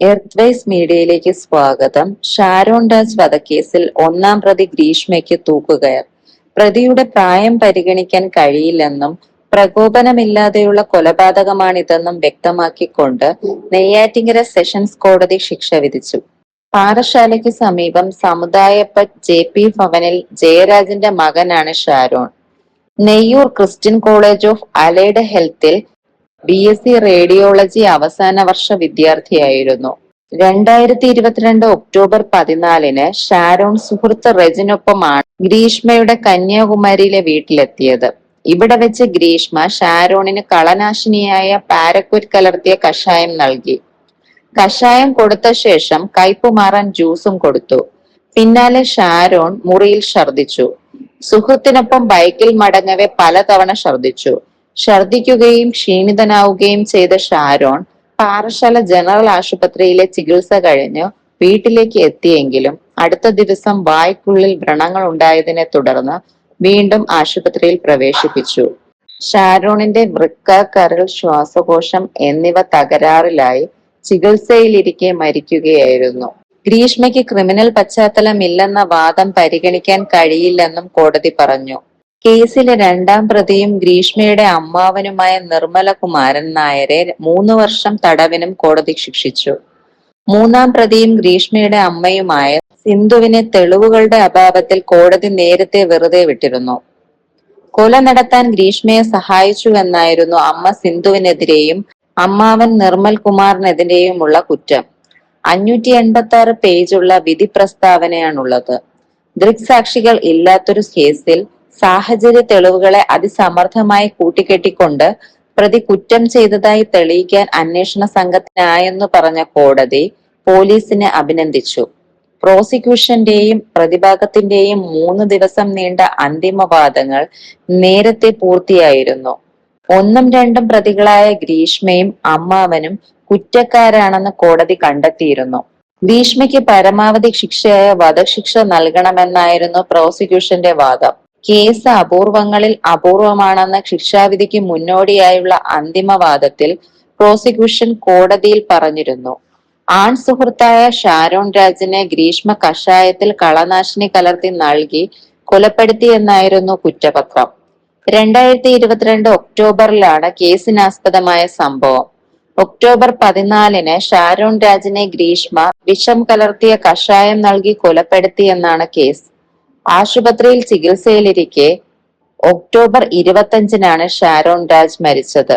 Earthwise മീഡിയയിലേക്ക് സ്വാഗതം. ഷാരോൺ ഡാസ് വധക്കേസിൽ ഒന്നാം പ്രതി ഗ്രീഷ്മയ്ക്ക് തൂക്കുകയർ. പ്രതിയുടെ പ്രായം പരിഗണിക്കാൻ കഴിയില്ലെന്നും പ്രകോപനമില്ലാതെയുള്ള കൊലപാതകമാണിതെന്നും വ്യക്തമാക്കിക്കൊണ്ട് നെയ്യാറ്റിങ്കര സെഷൻസ് കോടതി ശിക്ഷ വിധിച്ചു. പാറശാലയ്ക്ക് സമീപം സമുദായപ്പ ജെ പി ഭവനിൽ ജയരാജന്റെ മകനാണ് Sharon. Neyyoor Christian college of allied ഹെൽത്തിൽ B S C radiology അവസാന വർഷ വിദ്യാർത്ഥിയായിരുന്നു. രണ്ടായിരത്തി ഇരുപത്തിരണ്ട് ഒക്ടോബർ പതിനാലിന് ഷാരോൺ സുഹൃത്ത് റെജിനൊപ്പമാണ് ഗ്രീഷ്മയുടെ കന്യാകുമാരിയിലെ വീട്ടിലെത്തിയത്. ഇവിടെ വെച്ച് ഗ്രീഷ്മ ഷാരോണിന് കളനാശിനിയായ പാരക്വറ്റ് കലർത്തിയ കഷായം നൽകി. കഷായം കൊടുത്ത ശേഷം കയ്പ് മാറാൻ ജ്യൂസും കൊടുത്തു. പിന്നാലെ ഷാരോൺ മുറിയിൽ ഛർദിച്ചു സുഹൃത്തിനൊപ്പം ബൈക്കിൽ മടങ്ങവെ പലതവണ ഛർദിച്ചു ഛർദിക്കുകയും ക്ഷീണിതനാവുകയും ചെയ്ത ഷാരോൺ പാറശാല ജനറൽ ആശുപത്രിയിലെ ചികിത്സ കഴിഞ്ഞ് വീട്ടിലേക്ക് എത്തിയെങ്കിലും അടുത്ത ദിവസം വായ്ക്കുള്ളിൽ വ്രണങ്ങൾ ഉണ്ടായതിനെ തുടർന്ന് വീണ്ടും ആശുപത്രിയിൽ പ്രവേശിപ്പിച്ചു. ഷാരോണിന്റെ വൃക്ക കരൾ ശ്വാസകോശം എന്നിവ തകരാറിലായി ചികിത്സയിലിരിക്കെ മരിക്കുകയായിരുന്നു. ഗ്രീഷ്മയ്ക്ക് ക്രിമിനൽ പശ്ചാത്തലം ഇല്ലെന്ന വാദം പരിഗണിക്കാൻ കഴിയില്ലെന്നും കോടതി പറഞ്ഞു. കേസിലെ രണ്ടാം പ്രതിയും ഗ്രീഷ്മയുടെ അമ്മാവനുമായ നിർമ്മലകുമാരൻ നായരെ മൂന്ന് വർഷം തടവിനും കോടതി ശിക്ഷിച്ചു. മൂന്നാം പ്രതിയും ഗ്രീഷ്മയുടെ അമ്മയുമായ സിന്ധുവിനെ തെളിവുകളുടെ അഭാവത്തിൽ കോടതി നേരത്തെ വെറുതെ വിട്ടിരുന്നു. കൊല നടത്താൻ ഗ്രീഷ്മയെ സഹായിച്ചുവെന്നായിരുന്നു അമ്മ സിന്ധുവിനെതിരെയും അമ്മാവൻ നിർമ്മൽ കുമാറിനെതിരെയുമുള്ള കുറ്റം. അഞ്ഞൂറ്റി എൺപത്തി ആറ് പേജുള്ള വിധി പ്രസ്താവനയാണുള്ളത്. ദൃക്സാക്ഷികൾ ഇല്ലാത്തൊരു കേസിൽ സാഹചര്യ തെളിവുകളെ അതിസമർത്ഥമായി കൂട്ടിക്കെട്ടിക്കൊണ്ട് പ്രതി കുറ്റം ചെയ്തതായി തെളിയിക്കാൻ അന്വേഷണ സംഘത്തിനായെന്നു പറഞ്ഞ കോടതി പോലീസിനെ അഭിനന്ദിച്ചു. പ്രോസിക്യൂഷന്റെയും പ്രതിഭാഗത്തിന്റെയും മൂന്ന് ദിവസം നീണ്ട അന്തിമവാദങ്ങൾ നേരത്തെ പൂർത്തിയായിരുന്നു. ഒന്നും രണ്ടും പ്രതികളായ ഗ്രീഷ്മയും അമ്മാവനും കുറ്റക്കാരാണെന്ന് കോടതി കണ്ടെത്തിയിരുന്നു. ഗ്രീഷ്മയ്ക്ക് പരമാവധി ശിക്ഷയായ വധശിക്ഷ നൽകണമെന്നായിരുന്നു പ്രോസിക്യൂഷന്റെ വാദം. കേസ് അപൂർവങ്ങളിൽ അപൂർവമാണെന്ന ശിക്ഷാവിധിക്ക് മുന്നോടിയായുള്ള അന്തിമവാദത്തിൽ പ്രോസിക്യൂഷൻ കോടതിയിൽ പറഞ്ഞിരുന്നു. ആൺ സുഹൃത്തായ ഷാരോൺ രാജിനെ ഗ്രീഷ്മ കഷായത്തിൽ കളനാശിനി കലർത്തി നൽകി കൊലപ്പെടുത്തിയെന്നായിരുന്നു കുറ്റപത്രം. രണ്ടായിരത്തി ഇരുപത്തിരണ്ട് ഒക്ടോബറിലാണ് കേസിനാസ്പദമായ സംഭവം. ഒക്ടോബർ പതിനാലിന് ഷാരോൺ രാജിനെ ഗ്രീഷ്മ വിഷം കലർത്തിയ കഷായം നൽകി കൊലപ്പെടുത്തിയെന്നാണ് കേസ്. ആശുപത്രിയിൽ ചികിത്സയിലിരിക്കെ ഒക്ടോബർ ഇരുപത്തഞ്ചിനാണ് ഷാരോൺ രാജ് മരിച്ചത്.